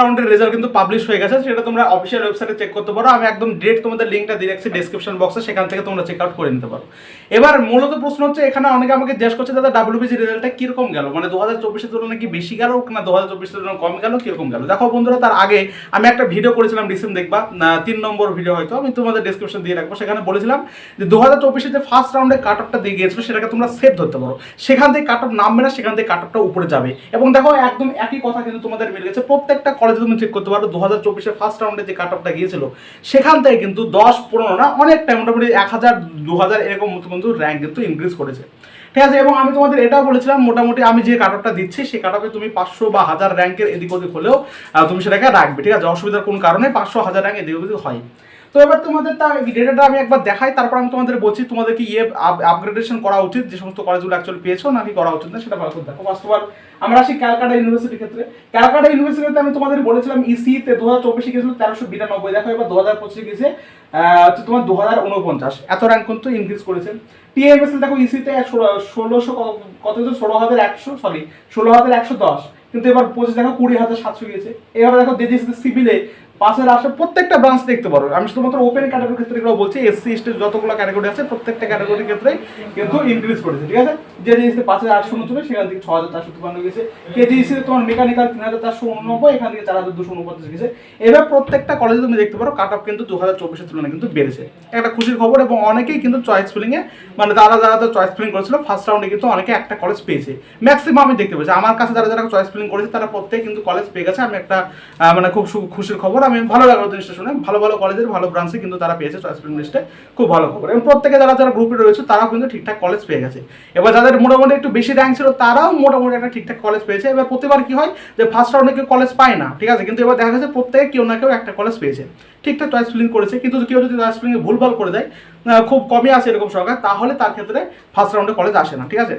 রাউন্ডের রেজাল্ট কিন্তু পাবলিশ হয়ে গেছে, সেটা তোমরা অফিসিয়াল ওয়েবসাইটে চেক করতে পারো। আমি একদম ডিরেক্ট তোমাদের লিঙ্কটা দিয়ে রাখছি ডিসক্রিপশন বক্সে সেখান থেকে তোমরা চেক আউট করে নিতে পারো। এবার মূলত প্রশ্ন হচ্ছে, এখানে অনেকে আমাকে জিজ্ঞেস করছে, দাদা ডাব্লিউবিজি রেজাল্টটা কীরকম গেল? মানে দু হাজার চব্বিশের তুলনায় কি বেশি গেল না দু হাজার চব্বিশের তুলনায় কম গেল? কীরকম গেল? দেখো বন্ধুরা, তার আগে আমি একটা ভিডিও করেছিলাম রিসেন্ট দেখবা তিন নম্বর ভিডিও হয়তো, আমি তোমাদের ডিসক্রিপশন দিয়ে রাখব। সেখানে বলেছিলাম যে দু হাজার চব্বিশে যে ফার্স্ট রাউন্ডে কাট অফটা দিয়ে গিয়েছিল, সেটাকে তোমরা সেভ ধরতে পারো। সেখান থেকে কাট অফ নামবে না, সেখান থেকে কাট অফটা উপরে যাবে। এবং দেখো, একদম একই কথা কিন্তু তোমাদের মিলে গেছে। প্রত্যেকটা কলেজে তুমি চেক করতে পারো দু হাজার চব্বিশের ফার্স্ট রাউন্ডে যে কাট অফটা গিয়েছিল, সেখান থেকে কিন্তু দশ পনেরো না, অনেকটা মোটামুটি এক হাজার দু হাজার এরকম মতো কিন্তু র্যাঙ্ক কিন্তু ইনক্রিজ করেছে। ঠিক আছে, এবং আমি তোমাদের এটাও বলেছিলাম, মোটামুটি আমি যে কাট অফটা দিচ্ছি, সেই কাট অফে তুমি পাঁচশো বা হাজার র্যাঙ্কের এদিক ওদিক হলেও তুমি সেটাকে রাখবে। ঠিক আছে, অসুবিধার কোনো কারণে পাঁচশো, হাজার র্যাঙ্ক এদিক ওদিক হয় তো এবার তোমাদের তা ডেটাটা আমি একবার দেখাই, তারপর আমি তোমাদের বলছি তোমাদের কি ইয়ে আপগ্রেডেশন করা উচিত, যে সমস্ত কলেজগুলো অ্যাকচুয়ালি পেয়েছ নাকি করা উচিত না, সেটা ভালো দেখো। ফার্স্ট অফ অল আমরা আসি ক্যালকাটা ইউনিভার্সিটির ক্ষেত্রে। ক্যালকাটা ইউনিভার্সিটিতে আমি তোমাদের বলেছিলাম E ইসিতে দু হাজার চব্বিশে গেছিল তেরোশো বিরানব্বই, দেখো এবার দু হাজার পঁচিশে গেছে তোমার দু হাজার উনপঞ্চাশ এত র্যাঙ্ক কিন্তু ইনক্রিজ করেছে টিএমএসএল দেখো E ইসিতে ষোলোশো কত ষোলো হাজার একশো সরি ষোলো হাজার একশো দশ। কিন্তু এবার পঁচিশ দেখো কুড়ি হাজার সাতশো গিয়েছে। এবার দেখো দিদিস সিভিলে পাশের আসে প্রত্যেকটা ব্রাঞ্চ দেখতে পারো। আমি শুধুমাত্র ওপেন ক্যাটাগরির ক্ষেত্রে এগুলো বলছি এসসি এসটি যতগুলো ক্যাটাগরি আছে, প্রত্যেকটা ক্যাটাগরির ক্ষেত্রে কিন্তু ইনক্রিজ করেছে, ঠিক আছে? যে জিনিসটা পাঁচ হাজার আটশো উনচল্লিশ, সেখান থেকে ছ হাজার চারশো তিপ্পান্ন গেছে কেজিসি তোমার মেকানিক্যাল তিন হাজার চারশো উননব্বই, এখান থেকে চার হাজার দুশো উনপঞ্চাশ গেছে এবার প্রত্যেকটা কলেজে তুমি দেখতে পারো কাট অফ কিন্তু দু হাজার চব্বিশের তুলনায় কিন্তু বেড়েছে। একটা খুশির খবর এবং অনেকেই কিন্তু চয়েস ফিলিংয়ে মানে তারা যারা চয়েস ফিলিং করেছিল ফার্স্ট রাউন্ডে কিন্তু অনেকে একটা কলেজ পেয়েছে। ম্যাক্সিমাম আমি দেখতে পেয়েছি। আমার কাছে যারা যারা চয়েস ফিলিং করেছে, তারা প্রত্যেকে কিন্তু কলেজ পেয়ে গেছে। আমি একটা মানে খুব খুশির খবর। আমি ভালো লাগল জিনিসটা শুনে। ভালো ভালো কলেজের ভালো ব্রাঞ্চে কিন্তু তারা পেয়েছে চয়েস ফিলিং লিস্টে খুব ভালো খবর। এবং প্রত্যেকে যারা যারা গ্রুপে রয়েছে, তারাও কিন্তু ঠিকঠাক কলেজ পেয়ে গেছে। এবার যাদের মোটামুটি একটু বেশি র্যাঙ্ক ছিল, তারাও মোটামুটি একটা ঠিকঠাক কলেজ পেয়েছে। এবার প্রতিবার কি হয় যে ফার্স্ট রাউন্ডে কেউ কলেজ পায় না। ঠিক আছে? কিন্তু এবার দেখা গেছে প্রত্যেকে কেউ না কেউ একটা কলেজ পেয়েছে। ঠিকঠাক চয়েস ফিলিং করেছে। কিন্তু কেউ যদি তার স্পিনিংয়ে ভুলভাল করে দেয় খুব কমই আসে এরকম সরকার, তাহলে তার ক্ষেত্রে ফার্স্ট রাউন্ডে কলেজ আসে না, ঠিক আছে?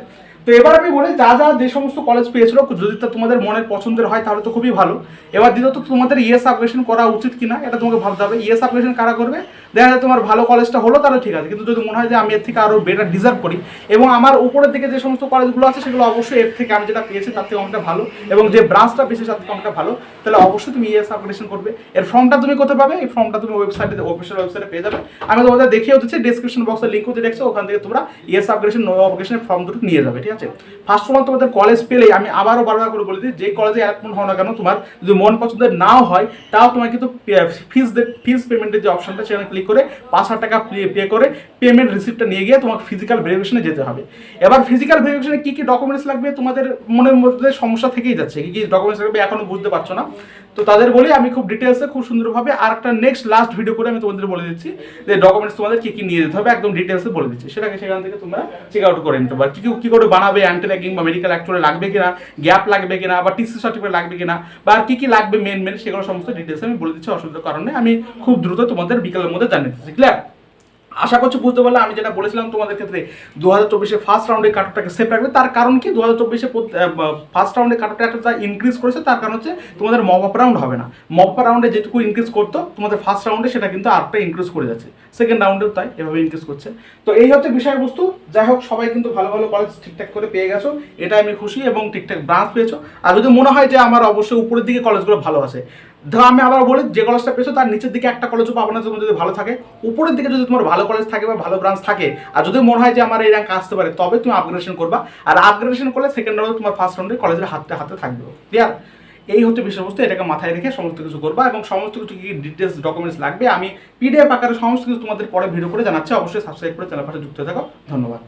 তো এবার আমি বলি, যা যা যে সমস্ত কলেজ পেয়েছিল যদি তা তোমাদের মনের পছন্দের হয়, তাহলে তো খুবই ভালো। এবার দ্বিতীয়ত তোমাদের ইয়েস আপগ্রেশন করা উচিত কিনা, এটা তোমাকে ভাবতে হবে। ইয়েস আপগ্রেশন কারা করবে? দেখা যায় তোমার ভালো কলেজটা হলো, তাহলে ঠিক আছে। কিন্তু যদি মনে হয় যে আমি এর থেকে আরও বেটার ডিজার্ভ করি, এবং আমার উপরের দিকে যে সমস্ত কলেজগুলো আছে, সেগুলো অবশ্যই এর থেকে আমি যেটা পেয়েছি, তার থেকে অনেকটা ভালো। এবং যে ব্রাঞ্চটা পেয়েছি, তার থেকে অনেকটা ভালো। তাহলে অবশ্যই তুমি ইয়েস আপগ্রেশন করবে। এর ফর্মটা তুমি করতে পাবে? এই ফর্মটা তুমি ওয়েবসাইটে অফিসিয়াল ওয়েবসাইটে পেয়ে যাবে। আমি তোমাদের দেখিয়ে দিচ্ছি ডিসক্রিপশন বক্সে লিঙ্কও দিয়ে রাখছি, ওখান থেকে তোমরা ইয়েস আপগ্রেশন নো আপগ্রেশনের ফর্ম দুটো নিয়ে যাবে, ঠিক আছে? ফার্স্ট অফ অল তোমাদের কলেজ পেলেই আমি আবারও বারবার করে বলে দিই, যে কলেজে অ্যাডমিট হও না কেন, তোমার যদি মন পছন্দের নাও হয়, তাও তোমার কিন্তু ফিস ফিস পেমেন্টের যে অপশনটা সেখানে ক্লিক করে পাঁচ হাজার টাকা পে করে পেমেন্ট রিসিপ্টটা নিয়ে গিয়ে তোমাকে ফিজিক্যাল ভেরিফিকেশনে যেতে হবে। এবার ফিজিক্যাল ভেরিফিকেশনে কী কী ডকুমেন্টস লাগবে, তোমাদের মনের মধ্যে সমস্যা থেকেই যাচ্ছে, কী কী ডকুমেন্টস লাগবে এখনও বুঝতে পারছ না? তো তাদের বলি, আমি খুব ডিটেলসে খুব সুন্দরভাবে আর একটা নেক্সট লাস্ট ভিডিও করে আমি তোমাদের বলে দিচ্ছি, যে ডকুমেন্টস তোমাদের কী কী নিয়ে যেতে হবে, একদম ডিটেলসে বলে দিচ্ছি। সেটাকে সেখান থেকে তোমরা চেক আউট করে নিতে পারো। কী- কী করে বানাবে অ্যান্টি র্যাগিং বা মেডিকেল অ্যাকচুয়ালি লাগবে কিনা গ্যাপ লাগবে কিনা, বা টিসি সার্টিফিকেট লাগবে কিনা, বা আর কী কী লাগবে মেন মেন সেগুলো সমস্ত ডিটেলস আমি বলে দিচ্ছি, অসুবিধার কারণে আমি খুব দ্রুত তোমাদের বিকেলের মধ্যে জানিয়ে দিচ্ছি ক্লিয়ার আশা করছি বুঝতে পারলে, আমি যেটা বলেছিলাম তোমাদের ক্ষেত্রে দু হাজার চব্বিশে ফার্স্ট রাউন্ডে কাটটাকে সেফ রাখবে। তার কারণ কি? দু হাজার চব্বিশে ফার্স্ট রাউন্ডে কাটটা একটা যা ইনক্রিজ করেছে, তার কারণ হচ্ছে তোমাদের মপ আপ রাউন্ড হবে না। মপ আপ রাউন্ডে যেটুকু ইনক্রিজ করতো, তোমাদের ফার্স্ট রাউন্ডে সেটা কিন্তু আরেকটা ইনক্রিজ করে যাচ্ছে। সেকেন্ড রাউন্ডেও তাই, এভাবে ইনক্রিজ করছে। তো এই হচ্ছে বিষয়বস্তু। যাই হোক, সবাই কিন্তু ভালো ভালো কলেজ ঠিকঠাক করে পেয়ে গেছো, এটা আমি খুশি এবং ঠিকঠাক ব্রাঞ্চ পেয়েছ। আর যদি মনে হয় যে আমার অবশ্যই উপরের দিকে কলেজগুলো ভালো আছে, ধরো আমি আবার বলি, যে কলেজটা পেয়েছ, তার নিচের দিকে একটা কলেজও পাবো না, যদি ভালো থাকে। উপরের দিকে যদি তোমার ভালো কলেজ থাকে বা ভালো ব্রাঞ্চ থাকে। আর যদি মনে হয় যে আমার এই র্যাঙ্ক আসতে পারে, তবে তুমি আপগ্রেডেশন করবা। আর আপগ্রেডেশন করলে সেকেন্ড রাউন্ডে তোমার ফার্স্ট রাউন্ডে কলেজের হাতে হাতে থাকবে। ক্লিয়ার এই হচ্ছে বিষয়বস্তু, এটাকে মাথায় রেখে সমস্ত কিছু করবা এবং সমস্ত কিছু কী ডিটেলস ডকুমেন্টস লাগবে, আমি পিডিএফ আকারে সমস্ত কিছু তোমাদের পরে ভিডিও করে জানাচ্ছি। অবশ্যই সাবস্ক্রাইব করে চ্যানেল পাশে যুক্ত থাকো। ধন্যবাদ।